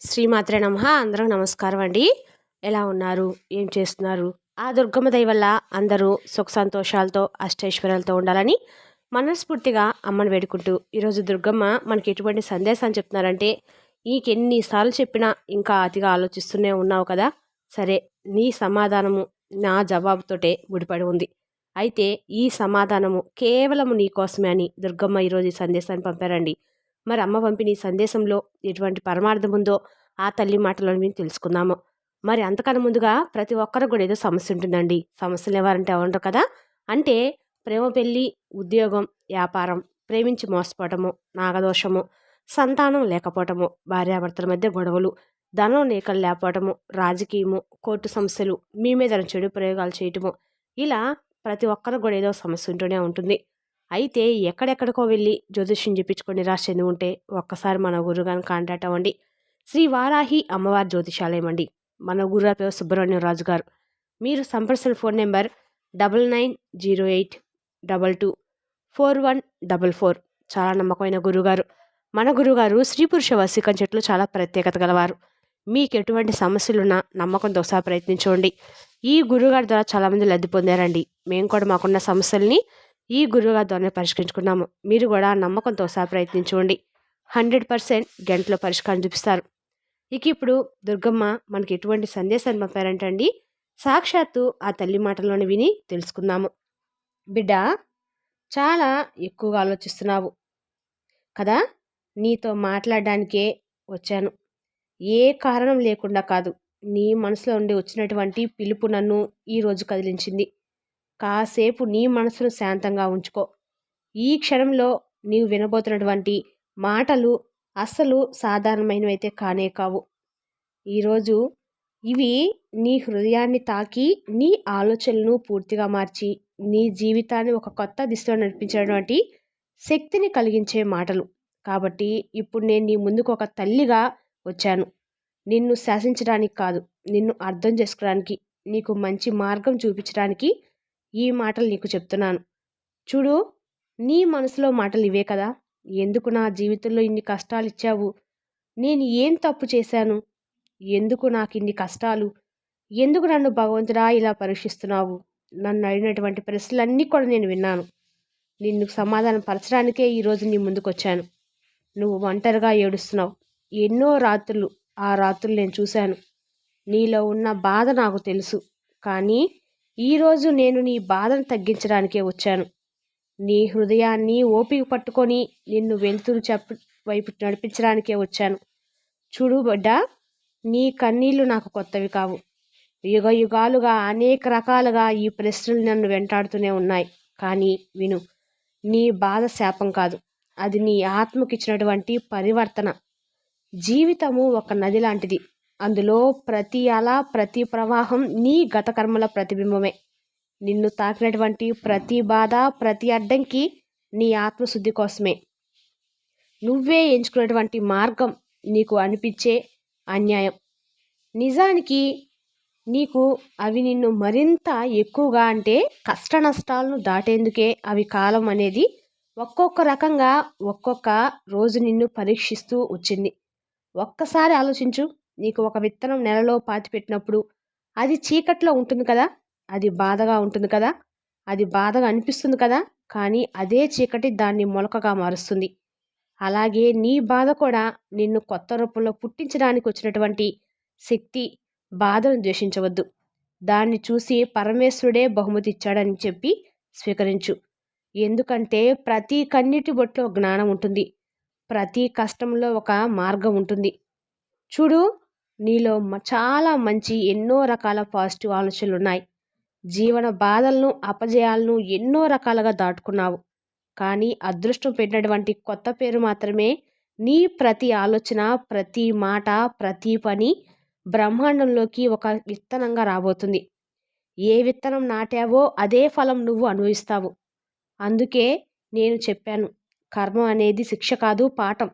శ్రీమాత్రే నమ. అందరూ నమస్కారం అండి. ఎలా ఉన్నారు? ఏం చేస్తున్నారు? ఆ దుర్గమ్మ దయ వల్ల అందరూ సుఖ సంతోషాలతో అష్టైశ్వర్యాలతో ఉండాలని మనస్ఫూర్తిగా అమ్మను వేడుకుంటూ ఈరోజు దుర్గమ్మ మనకి ఎటువంటి సందేశాన్ని చెప్తున్నారంటే నీకెన్నిసార్లు చెప్పినా ఇంకా అతిగా ఆలోచిస్తూనే ఉన్నావు కదా? సరే నీ సమాధానము నా జవాబుతోటే ముడిపడి ఉంది. అయితే ఈ సమాధానము కేవలము నీ కోసమే అని దుర్గమ్మ ఈరోజు ఈ సందేశాన్ని పంపారండి. మరి అమ్మ పంపిణీ సందేశంలో ఎటువంటి పరమార్థం ఉందో ఆ తల్లి మాటలో మేము తెలుసుకుందాము మరి అంతకన్నా ముందుగా ప్రతి ఒక్కరు కూడా ఏదో సమస్య ఉంటుందండి. సమస్యలు ఎవరంటే ఎవరు కదా? అంటే ప్రేమ పెళ్ళి ఉద్యోగం వ్యాపారం ప్రేమించి మోసపోవటము నాగదోషము సంతానం లేకపోవటము భార్యాభర్తల మధ్య గొడవలు ధనం నీకలు లేకపోవటము రాజకీయము కోర్టు సమస్యలు మీ మీద చెడు ప్రయోగాలు చేయటము ఇలా ప్రతి ఒక్కరు కూడా ఏదో సమస్య ఉంటూనే ఉంటుంది. అయితే ఎక్కడెక్కడికో వెళ్ళి జ్యోతిష్యం చెప్పించుకొని నిరాశ చెంది ఉంటే ఒక్కసారి మన గురుగారిని కాంటాక్ట్ అవ్వండి. శ్రీ వారాహి అమ్మవారి జ్యోతిషాలయం అండి. మన గురుగారి పేరు సుబ్రహ్మణ్యం రాజు గారు. మీరు సంప్రదించిన phone number double nine zero eight double two four one double four చాలా నమ్మకమైన గురుగారు. మన గురుగారు స్త్రీ పురుష వసీకం చెట్లు చాలా ప్రత్యేకత గలవారు. మీకు ఎటువంటి సమస్యలున్నా నమ్మకంతో ఒకసారి ప్రయత్నించండి. ఈ గురుగారి ద్వారా చాలామంది లబ్ధి పొందారండి. మేము కూడా మాకున్న సమస్యల్ని ఈ గురువుగారి ద్వారా పరిష్కరించుకున్నాము మీరు కూడా నమ్మకంతో సహా ప్రయత్నించుకోండి హండ్రెడ్ పర్సెంట్ గంటలో పరిష్కారం చూపిస్తారు. ఇక ఇప్పుడు దుర్గమ్మ మనకి ఎటువంటి సందేశాన్ని పంపారంటండి. సాక్షాత్తు ఆ తల్లి మాటల్లోని విని తెలుసుకుందాము. బిడ్డ చాలా ఎక్కువగా ఆలోచిస్తున్నావు కదా? నీతో మాట్లాడడానికే వచ్చాను. ఏ కారణం లేకుండా కాదు నీ మనసులో ఉండి వచ్చినటువంటి పిలుపు నన్ను ఈరోజు కదిలించింది. కాసేపు నీ మనసును శాంతంగా ఉంచుకో. ఈ క్షణంలో నీవు వినబోతున్నటువంటి మాటలు అస్సలు సాధారణమైనవైతే కానే కావు. ఈరోజు ఇవి నీ హృదయాన్ని తాకి నీ ఆలోచనలను పూర్తిగా మార్చి నీ జీవితాన్ని ఒక కొత్త దిశలో నడిపించినటువంటి శక్తిని కలిగించే మాటలు. కాబట్టి ఇప్పుడు నేను నీ ముందుకు ఒక తల్లిగా వచ్చాను. నిన్ను శాసించడానికి కాదు నిన్ను అర్థం చేసుకోవడానికి నీకు మంచి మార్గం చూపించడానికి ఈ మాటలు నీకు చెప్తున్నాను. చూడు నీ మనసులో మాటలు ఇవే కదా? ఎందుకు నా జీవితంలో ఇన్ని కష్టాలు ఇచ్చావు? నేను ఏం తప్పు చేశాను? ఎందుకు నాకు ఇన్ని కష్టాలు? ఎందుకు నన్ను భగవంతుడా ఇలా పరీక్షిస్తున్నావు? నన్ను అడిగినటువంటి ప్రశ్నలన్నీ కూడా నేను విన్నాను. నిన్ను సమాధానం పరచడానికే ఈరోజు నీ ముందుకొచ్చాను. నువ్వు ఒంటరిగా ఏడుస్తున్నావు. ఎన్నో రాత్రులు ఆ రాత్రులు నేను చూశాను. నీలో ఉన్న బాధ నాకు తెలుసు. కానీ ఈరోజు నేను నీ బాధను తగ్గించడానికే వచ్చాను. నీ హృదయాన్ని ఓపిక పట్టుకొని నిన్ను వెలుతురు చెప్ప వైపు నడిపించడానికే వచ్చాను. చూడు బిడ్డ నీ కన్నీళ్ళు నాకు కొత్తవి కావు. యుగ యుగాలుగా అనేక రకాలుగా ఈ ప్రశ్నలు నన్ను వెంటాడుతూనే ఉన్నాయి. కానీ విను నీ బాధ శాపం కాదు. అది నీ ఆత్మకిచ్చినటువంటి పరివర్తన. జీవితము ఒక నది లాంటిది. అందులో ప్రతి అల ప్రతి ప్రవాహం నీ గత కర్మల ప్రతిబింబమే. నిన్ను తాకినటువంటి ప్రతి బాధ ప్రతి అడ్డంకి నీ ఆత్మశుద్ధి కోసమే. నువ్వే ఎంచుకున్నటువంటి మార్గం నీకు అనిపించే అన్యాయం. నిజానికి నీకు అవి నిన్ను మరింత ఎక్కువగా అంటే కష్ట నష్టాలను దాటేందుకే అవి కాలం అనేది ఒక్కొక్క రకంగా ఒక్కొక్క రోజు నిన్ను పరీక్షిస్తూ వచ్చింది. ఒక్కసారి ఆలోచించు. నీకు ఒక విత్తనం నెలలో పాతిపెట్టినప్పుడు అది చీకట్లో ఉంటుంది కదా అది బాధగా ఉంటుంది కదా అది బాధగా అనిపిస్తుంది కదా కానీ అదే చీకటి దాన్ని మొలకగా మారుస్తుంది. అలాగే నీ బాధ కూడా నిన్ను కొత్త రూపంలో పుట్టించడానికి వచ్చినటువంటి శక్తి బాధను ద్వేషించవద్దు. దాన్ని చూసి పరమేశ్వరుడే బహుమతి ఇచ్చాడని చెప్పి స్వీకరించు. ఎందుకంటే ప్రతి కన్నిటి బొట్లో జ్ఞానం ఉంటుంది. ప్రతి కష్టంలో ఒక మార్గం ఉంటుంది. చూడు నీలో చాలా మంచి ఎన్నో రకాల పాజిటివ్ ఆలోచనలు ఉన్నాయి జీవన బాధలను అపజయాలను ఎన్నో రకాలుగా దాటుకున్నావు. కానీ అదృష్టం పెట్టినటువంటి కొత్త పేరు మాత్రమే నీ ప్రతి ఆలోచన ప్రతి మాట ప్రతి పని బ్రహ్మాండంలోకి ఒక విత్తనంగా రాబోతుంది. ఏ విత్తనం నాటావో అదే ఫలం నువ్వు అనుభవిస్తావు. అందుకే నేను చెప్పాను కర్మ అనేది శిక్ష కాదు పాఠం.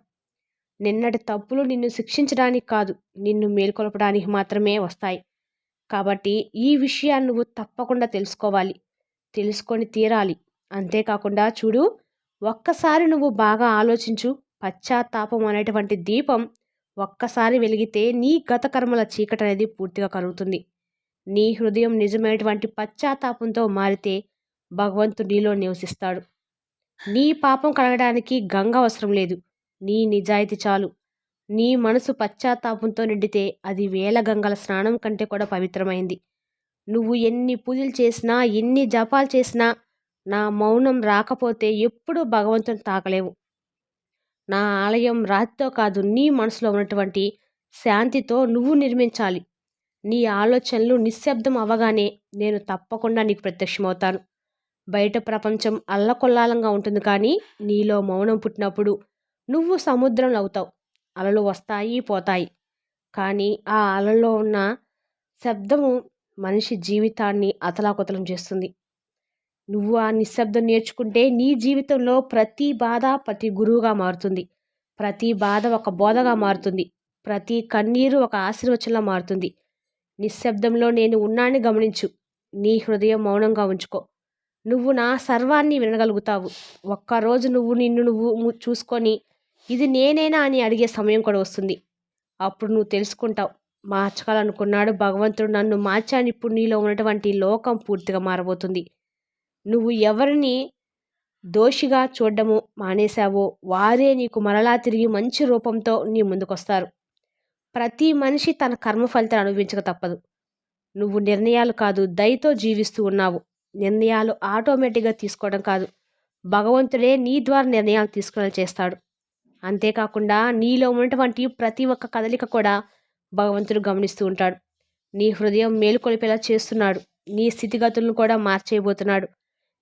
నిన్నటి తప్పులు నిన్ను శిక్షించడానికి కాదు నిన్ను మేల్కొల్పడానికి మాత్రమే వస్తాయి. కాబట్టి ఈ విషయాన్ని నువ్వు తప్పకుండా తెలుసుకోవాలి. తెలుసుకొని తీరాలి. అంతేకాకుండా చూడు ఒక్కసారి నువ్వు బాగా ఆలోచించు. పశ్చాత్తాపం అనేటువంటి దీపం ఒక్కసారి వెలిగితే నీ గత కర్మల చీకటి అనేది పూర్తిగా కలుగుతుంది. నీ హృదయం నిజమైనటువంటి పశ్చాత్తాపంతో మారితే భగవంతుడు నీలో నివసిస్తాడు. నీ పాపం కడగడానికి గంగ అవసరం లేదు. నీ నిజాయితీ చాలు. నీ మనసు పశ్చాత్తాపంతో నిండితే అది వేల గంగల స్నానం కంటే కూడా పవిత్రమైంది. నువ్వు ఎన్ని పూజలు చేసినా ఎన్ని జపాలు చేసినా నా మౌనం రాకపోతే ఎప్పుడూ భగవంతుని తాకలేవు. నా ఆలయం రాతితో కాదు నీ మనసులో ఉన్నటువంటి శాంతితో నువ్వు నిర్మించాలి. నీ ఆలోచనలు నిశ్శబ్దం అవ్వగానే నేను తప్పకుండా నీకు ప్రత్యక్షమవుతాను. బయట ప్రపంచం అల్లకొల్లాలంగా ఉంటుంది కానీ నీలో మౌనం పుట్టినప్పుడు నువ్వు సముద్రంలో అవుతావు అలలు వస్తాయి పోతాయి. కానీ ఆ అలలో ఉన్న శబ్దము మనిషి జీవితాన్ని అతలాకుతలం చేస్తుంది. నువ్వు ఆ నిశ్శబ్దం నేర్చుకుంటే నీ జీవితంలో ప్రతి బాధ ప్రతి గురువుగా మారుతుంది. ప్రతి బాధ ఒక బోధగా మారుతుంది. ప్రతి కన్నీరు ఒక ఆశీర్వచనలా మారుతుంది. నిశ్శబ్దంలో నేను ఉన్నాన్ని గమనించు. నీ హృదయం మౌనంగా ఉంచుకో. నువ్వు నా సర్వాన్ని వినగలుగుతావు. ఒక్కరోజు నువ్వు నిన్ను నువ్వు చూసుకొని ఇది నేనేనా అని అడిగే సమయం కూడా వస్తుంది. అప్పుడు నువ్వు తెలుసుకుంటావు. మార్చాలనుకున్నాడు భగవంతుడు నన్ను మార్చాను ఇప్పుడు నీలో ఉన్నటువంటి లోకం పూర్తిగా మారబోతుంది. నువ్వు ఎవరిని దోషిగా చూడడము మానేశావో వారే నీకు మరలా తిరిగి మంచి రూపంతో నీ ముందుకొస్తారు. ప్రతి మనిషి తన కర్మ ఫలితాలు అనుభవించక తప్పదు. నువ్వు నిర్ణయాలు కాదు దయతో జీవిస్తూ ఉన్నావు. నిర్ణయాలు ఆటోమేటిక్గా తీసుకోవడం కాదు. భగవంతుడే నీ ద్వారా నిర్ణయాలు తీసుకునేలా చేస్తాడు. అంతేకాకుండా నీలో ఉన్నటువంటి ప్రతి ఒక్క కదలిక కూడా భగవంతుడు గమనిస్తూ ఉంటాడు. నీ హృదయం మేలుకొలిపేలా చేస్తున్నాడు. నీ స్థితిగతులను కూడా మార్చేయబోతున్నాడు.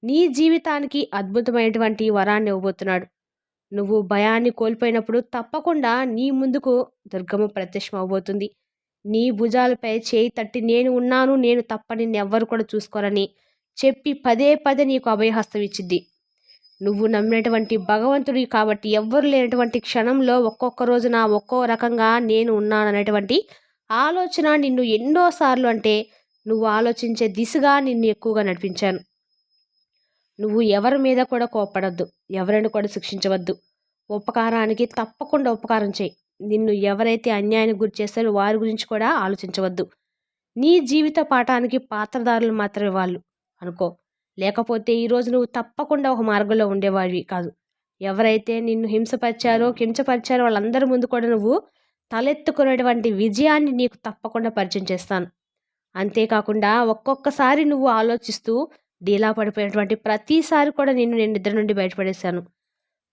నీ జీవితానికి అద్భుతమైనటువంటి వరాన్ని ఇవ్వబోతున్నాడు. నువ్వు భయాన్ని కోల్పోయినప్పుడు తప్పకుండా నీ ముందుకు దుర్గమ్మ ప్రత్యక్షం అవబోతుంది. నీ భుజాలపై చేయి తట్టి నేను ఉన్నాను నేను తప్పని ఎవ్వరు కూడా చూసుకోరని చెప్పి పదే పదే నీకు అభయహస్తం ఇచ్చింది నువ్వు నమ్మినటువంటి భగవంతుడి కాబట్టి ఎవ్వరు లేనటువంటి క్షణంలో ఒక్కొక్క రోజున ఒక్కో రకంగా నేను ఉన్నాననేటువంటి ఆలోచన నిన్ను ఎన్నోసార్లు అంటే నువ్వు ఆలోచించే దిశగా నిన్ను ఎక్కువగా నడిపించాను. నువ్వు ఎవరి మీద కూడా కోపడద్దు ఎవరిని కూడా శిక్షించవద్దు. ఉపకారానికి తప్పకుండా ఉపకారం చేయి. నిన్ను ఎవరైతే అన్యాయానికి గురి చేస్తారో వారి గురించి కూడా ఆలోచించవద్దు. నీ జీవిత పాఠానికి పాత్రదారులు మాత్రమే వాళ్ళు అనుకో. లేకపోతే ఈరోజు నువ్వు తప్పకుండా ఒక మార్గంలో ఉండేవాడివి కాదు. ఎవరైతే నిన్ను హింసపరిచారో కించపరిచారో వాళ్ళందరి ముందు కూడా నువ్వు తలెత్తుకునేటువంటి విజయాన్ని నీకు తప్పకుండా పరిచయం చేస్తాను. అంతేకాకుండా ఒక్కొక్కసారి నువ్వు ఆలోచిస్తూ డీలా పడిపోయినటువంటి ప్రతిసారి కూడా నేను నేను నిద్ర నుండి బయటపడేశాను.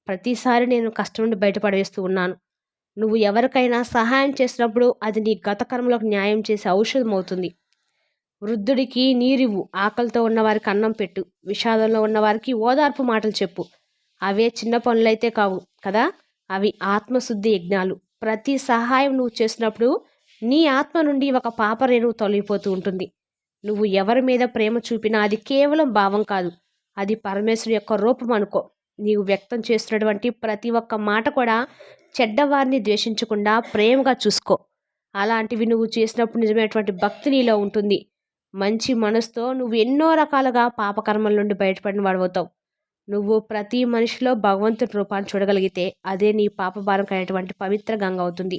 ప్రతిసారి నేను కష్టం నుండి బయటపడేస్తూ ఉన్నాను. నువ్వు ఎవరికైనా సహాయం చేసినప్పుడు అది నీ గత కర్మలకు న్యాయం చేసే ఔషధం అవుతుంది వృద్ధుడికి నీరివ్వు ఆకలితో ఉన్నవారికి అన్నం పెట్టు విషాదంలో ఉన్నవారికి ఓదార్పు మాటలు చెప్పు. అవే చిన్న పనులైతే కావు కదా? అవి ఆత్మశుద్ధి యజ్ఞాలు. ప్రతి సహాయం నువ్వు చేసినప్పుడు నీ ఆత్మ నుండి ఒక పాపరేణు తొలగిపోతూ ఉంటుంది. నువ్వు ఎవరి మీద ప్రేమ చూపినా అది కేవలం భావం కాదు. అది పరమేశ్వరు యొక్క రూపం అనుకో. నీవు వ్యక్తం చేస్తున్నటువంటి ప్రతి ఒక్క మాట కూడా చెడ్డవారిని ద్వేషించకుండా ప్రేమగా చూసుకో. అలాంటివి నువ్వు చేసినప్పుడు నిజమైనటువంటి భక్తి నీలో ఉంటుంది. మంచి మనసుతో నువ్వు ఎన్నో రకాలుగా పాపకర్మల నుండి బయటపడిన వాడవుతావు. నువ్వు ప్రతి మనిషిలో భగవంతుడి రూపాన్ని చూడగలిగితే అదే నీ పాపభారం కలిగినటువంటి పవిత్ర గంగ అవుతుంది.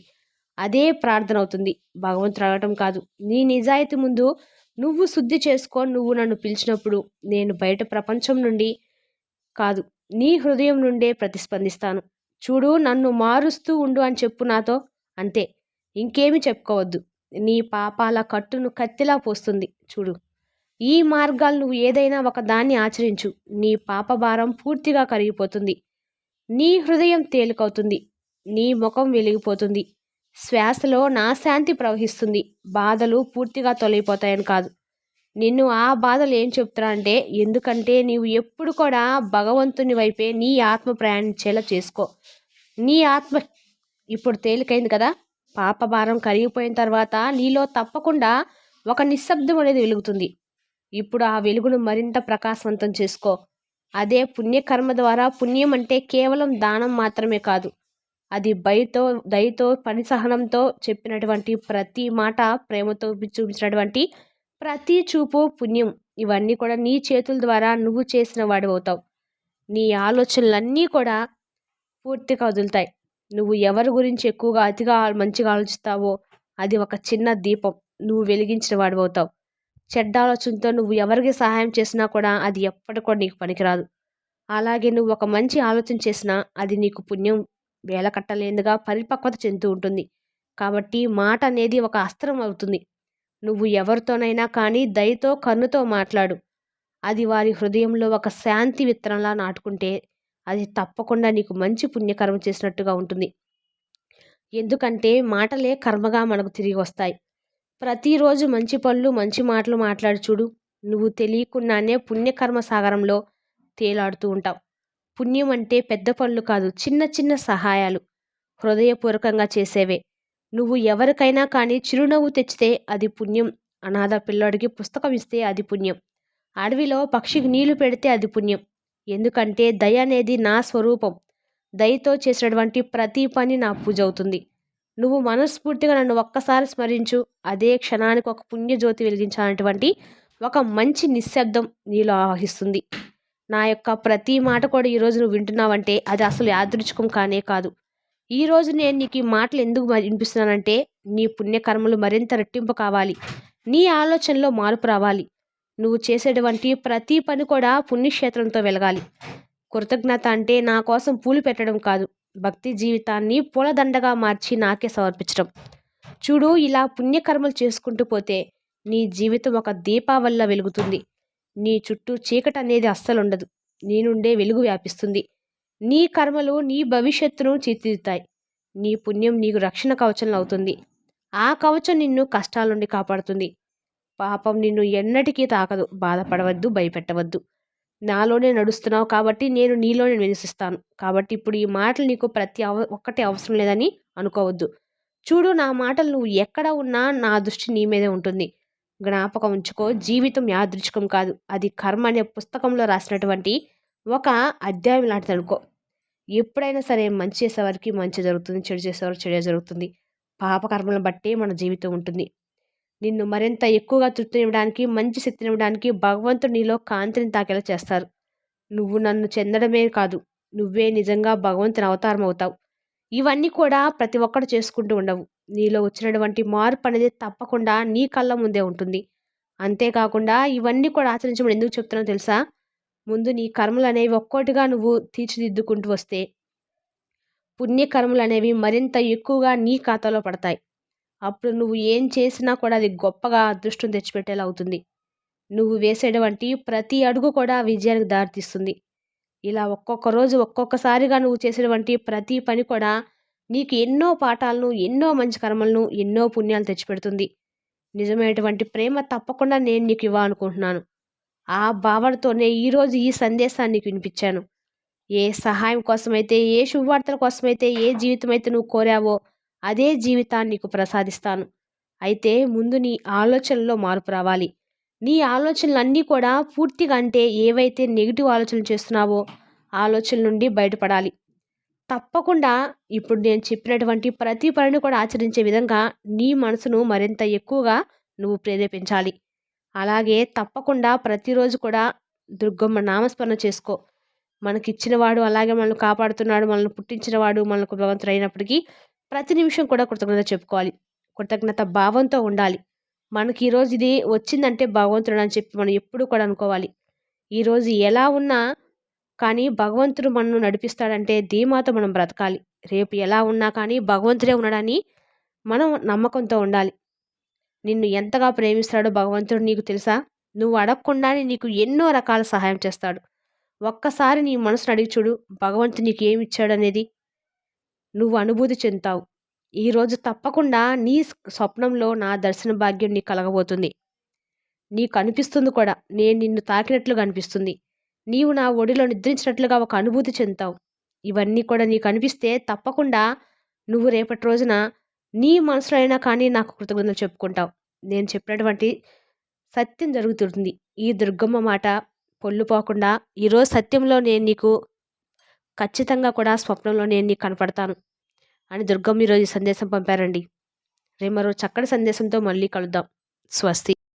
అదే ప్రార్థన అవుతుంది. భగవంతుడు అడగటం కాదు. నీ నిజాయితీ ముందు నువ్వు శుద్ధి చేసుకో నువ్వు నన్ను పిలిచినప్పుడు నేను బయట ప్రపంచం నుండి కాదు నీ హృదయం నుండే ప్రతిస్పందిస్తాను. చూడు నన్ను మారుస్తూ ఉండు అని చెప్పు నాతో. అంతే. ఇంకేమి చెప్పుకోవద్దు. నీ పాపాల కట్టును కత్తిలా పోస్తుంది. చూడు ఈ మార్గాలు నువ్వు ఏదైనా ఒకదాన్ని ఆచరించు. నీ పాప భారం పూర్తిగా కరిగిపోతుంది. నీ హృదయం తేలికవుతుంది. నీ ముఖం వెలిగిపోతుంది. శ్వాసలో నా శాంతి ప్రవహిస్తుంది. బాధలు పూర్తిగా తొలగిపోతాయని కాదు. నిన్ను ఆ బాధలు ఏం చెప్తున్నా అంటే ఎందుకంటే నీవు ఎప్పుడు కూడా భగవంతుని వైపే నీ ఆత్మ ప్రయాణించేలా చేసుకో. నీ ఆత్మ ఇప్పుడు తేలికైంది కదా? పాపభారం కరిగిపోయిన తర్వాత నీలో తప్పకుండా ఒక నిశ్శబ్దం అనేది వెలుగుతుంది. ఇప్పుడు ఆ వెలుగును మరింత ప్రకాశవంతం చేసుకో. అదే పుణ్యకర్మ ద్వారా పుణ్యం అంటే కేవలం దానం మాత్రమే కాదు. అది భయతో దయతో పని సహనంతో చెప్పినటువంటి ప్రతి మాట ప్రేమతో చూపించినటువంటి ప్రతి చూపు పుణ్యం ఇవన్నీ కూడా నీ చేతుల ద్వారా నువ్వు చేసిన వాడివవుతావు నీ ఆలోచనలన్నీ కూడా పూర్తిగా వదులుతాయి. నువ్వు ఎవరి గురించి ఎక్కువగా అతిగా మంచిగా ఆలోచిస్తావో అది ఒక చిన్న దీపం. నువ్వు వెలిగించిన వాడివవుతావు. చెడ్డ ఆలోచనతో నువ్వు ఎవరికి సహాయం చేసినా కూడా అది ఎప్పటికో కూడా నీకు పనికిరాదు. అలాగే నువ్వు ఒక మంచి ఆలోచన చేసినా అది నీకు పుణ్యం వేల కట్టలేందుగా పరిపక్వత చెందుతూ ఉంటుంది. కాబట్టి మాట అనేది ఒక అస్త్రం అవుతుంది. నువ్వు ఎవరితోనైనా కానీ దయతో కన్నుతో మాట్లాడు. అది వారి హృదయంలో ఒక శాంతి విత్తనంలా నాటుకుంటే అది తప్పకుండా నీకు మంచి పుణ్యకర్మ చేసినట్టుగా ఉంటుంది. ఎందుకంటే మాటలే కర్మగా మనకు తిరిగి వస్తాయి. ప్రతిరోజు మంచి పనులు మంచి మాటలు మాట్లాడి చూడు. నువ్వు తెలియకుండానే పుణ్యకర్మ సాగరంలో తేలాడుతూ ఉంటావు. పుణ్యం అంటే పెద్ద పనులు కాదు చిన్న చిన్న సహాయాలు. హృదయపూర్వకంగా చేసేవే. నువ్వు ఎవరికైనా కానీ చిరునవ్వు తెచ్చితే అది పుణ్యం. అనాథ పిల్లాడికి పుస్తకం ఇస్తే అది పుణ్యం. అడవిలో పక్షికి నీళ్ళు పెడితే అది పుణ్యం. ఎందుకంటే దయ అనేది నా స్వరూపం. దయతో చేసినటువంటి ప్రతి పని నా పూజ అవుతుంది. నువ్వు మనస్ఫూర్తిగా నన్ను ఒక్కసారి స్మరించు. అదే క్షణానికి ఒక పుణ్యజ్యోతి వెలిగించాలన్నటువంటి ఒక మంచి నిశ్శబ్దం నీలో ఆవహిస్తుంది. నా యొక్క ప్రతి మాట కూడా ఈరోజు నువ్వు వింటున్నావంటే అది అసలు యాదృచ్ఛికం కానే కాదు. ఈరోజు నేను నీకు ఈ మాటలు ఎందుకు వినిపిస్తున్నానంటే నీ పుణ్యకర్మలు మరింత రెట్టింపు కావాలి. నీ ఆలోచనలో మార్పు రావాలి. నువ్వు చేసేటువంటి ప్రతి పని కూడా పుణ్యక్షేత్రంతో వెలగాలి. కృతజ్ఞత అంటే నా కోసం పూలు పెట్టడం కాదు. భక్తి జీవితాన్ని పూలదండగా మార్చి నాకే సమర్పించడం. చూడు ఇలా పుణ్యకర్మలు చేసుకుంటూ పోతే నీ జీవితం ఒక దీపావల్ల వెలుగుతుంది. నీ చుట్టూ చీకటి అనేది అస్సలు ఉండదు. నీ నుండే వెలుగు వ్యాపిస్తుంది. నీ కర్మలు నీ భవిష్యత్తును తీర్చిదిద్దుతాయి నీ పుణ్యం నీకు రక్షణ కవచంలో అవుతుంది. ఆ కవచం నిన్ను కష్టాల నుండి కాపాడుతుంది. పాపం నిన్ను ఎన్నటికీ తాకదు బాధపడవద్దు భయపెట్టవద్దు. నాలోనే నడుస్తున్నావు కాబట్టి నేను నీలోనే నివసిస్తాను. కాబట్టి ఇప్పుడు ఈ మాటలు నీకు ప్రతి అవ ఒక్కటి అవసరం లేదని అనుకోవద్దు. చూడు నా మాటలు నువ్వు ఎక్కడ ఉన్నా నా దృష్టి నీ మీదే ఉంటుంది. జ్ఞాపకం ఉంచుకో జీవితం యాదృచ్ఛికం కాదు. అది కర్మ అనే పుస్తకంలో రాసినటువంటి ఒక అధ్యాయం లాంటిది అనుకో. ఎప్పుడైనా సరే మంచి చేసేవారికి మంచి జరుగుతుంది చెడు చేసేవారికి చెడు జరుగుతుంది. పాపకర్మలను బట్టే మన జీవితం ఉంటుంది. నిన్ను మరింత ఎక్కువగా తృప్తినివ్వడానికి మంచి శక్తినివ్వడానికి భగవంతుడు నీలో కాంతిని తాకేలా చేస్తారు. నువ్వు నన్ను చెందడమే కాదు నువ్వే నిజంగా భగవంతుని అవతారం అవుతావు ఇవన్నీ కూడా ప్రతి ఒక్కరు చేసుకుంటూ ఉండవు. నీలో వచ్చినటువంటి మార్పు అనేది తప్పకుండా నీ కళ్ళ ముందే ఉంటుంది. అంతేకాకుండా ఇవన్నీ కూడా ఆచరించమని ఎందుకు చెప్తున్నావు తెలుసా? ముందు నీ కర్మలు అనేవి ఒక్కోటిగా నువ్వు తీర్చిదిద్దుకుంటూ వస్తే పుణ్యకర్మలు అనేవి మరింత ఎక్కువగా నీ ఖాతాలో పడతాయి. అప్పుడు నువ్వు ఏం చేసినా కూడా అది గొప్పగా అదృష్టం తెచ్చిపెట్టేలా అవుతుంది. నువ్వు వేసేటువంటి ప్రతి అడుగు కూడా విజయానికి దారితీస్తుంది. ఇలా ఒక్కొక్క రోజు ఒక్కొక్కసారిగా నువ్వు చేసేటువంటి ప్రతి పని కూడా నీకు ఎన్నో పాఠాలను ఎన్నో మంచి కర్మలను ఎన్నో పుణ్యాలు తెచ్చిపెడుతుంది. నిజమైనటువంటి ప్రేమ తప్పకుండా నేను నీకు ఇవ్వాలనుకుంటున్నాను. ఆ భావనతోనే ఈరోజు ఈ సందేశాన్ని నీకు వినిపించాను. ఏ సహాయం కోసమైతే ఏ శుభవార్తల కోసమైతే ఏ జీవితం అయితే నువ్వు కోరావో అదే జీవితాన్ని నీకు ప్రసాదిస్తాను. అయితే ముందు నీ ఆలోచనలో మార్పు రావాలి. నీ ఆలోచనలన్నీ కూడా పూర్తిగా అంటే ఏవైతే నెగిటివ్ ఆలోచనలు చేస్తున్నావో ఆలోచనల నుండి బయటపడాలి. తప్పకుండా ఇప్పుడు నేను చెప్పినటువంటి ప్రతి పనిని కూడా ఆచరించే విధంగా నీ మనసును మరింత ఎక్కువగా నువ్వు ప్రేరేపించాలి. అలాగే తప్పకుండా ప్రతిరోజు కూడా దుర్గమ్మ నామస్మరణ చేసుకో. మనకి ఇచ్చినవాడు అలాగే మనల్ని కాపాడుతున్నాడు మనల్ని పుట్టించినవాడు మనకు భగవంతుడు అయినప్పటికీ ప్రతి నిమిషం కూడా కృతజ్ఞత చెప్పుకోవాలి. కృతజ్ఞత భావంతో ఉండాలి. మనకి ఈరోజు ఇది వచ్చిందంటే భగవంతుడు అని చెప్పి మనం ఎప్పుడు కూడా అనుకోవాలి. ఈరోజు ఎలా ఉన్నా కానీ భగవంతుడు మనను నడిపిస్తాడంటే ధీమాతో మనం బ్రతకాలి. రేపు ఎలా ఉన్నా కానీ భగవంతుడే ఉన్నాడని మనం నమ్మకంతో ఉండాలి. నిన్ను ఎంతగా ప్రేమిస్తాడో భగవంతుడు నీకు తెలుసా? నువ్వు అడగకుండానే నీకు ఎన్నో రకాల సహాయం చేస్తాడు. ఒక్కసారి నీ మనసును అడిగి చూడు భగవంతుడు నీకు ఏమి నువ్వు అనుభూతి చెందుతావు. ఈరోజు తప్పకుండా నీ స్వప్నంలో నా దర్శన భాగ్యం నీకు కలగబోతుంది. నీకు అనిపిస్తుంది కూడా నేను నిన్ను తాకినట్లుగా అనిపిస్తుంది. నీవు నా ఒడిలో నిద్రించినట్లుగా ఒక అనుభూతి చెందుతావు. ఇవన్నీ కూడా నీకు అనిపిస్తే తప్పకుండా నువ్వు రేపటి రోజున నీ మనసులో అయినా కానీ నాకు కృతజ్ఞతలు చెప్పుకుంటావు. నేను చెప్పినటువంటి సత్యం జరుగుతుంది ఈ దుర్గమ్మ మాట పొల్లుపోకుండా ఈరోజు సత్యంలో నేను నీకు ఖచ్చితంగా కూడా స్వప్నంలో నేను నీకు కనపడతాను. అని దుర్గమ్మ ఈరోజు సందేశం పంపారండి. రేపు మరో చక్కటి సందేశంతో మళ్ళీ కలుద్దాం. స్వస్తి.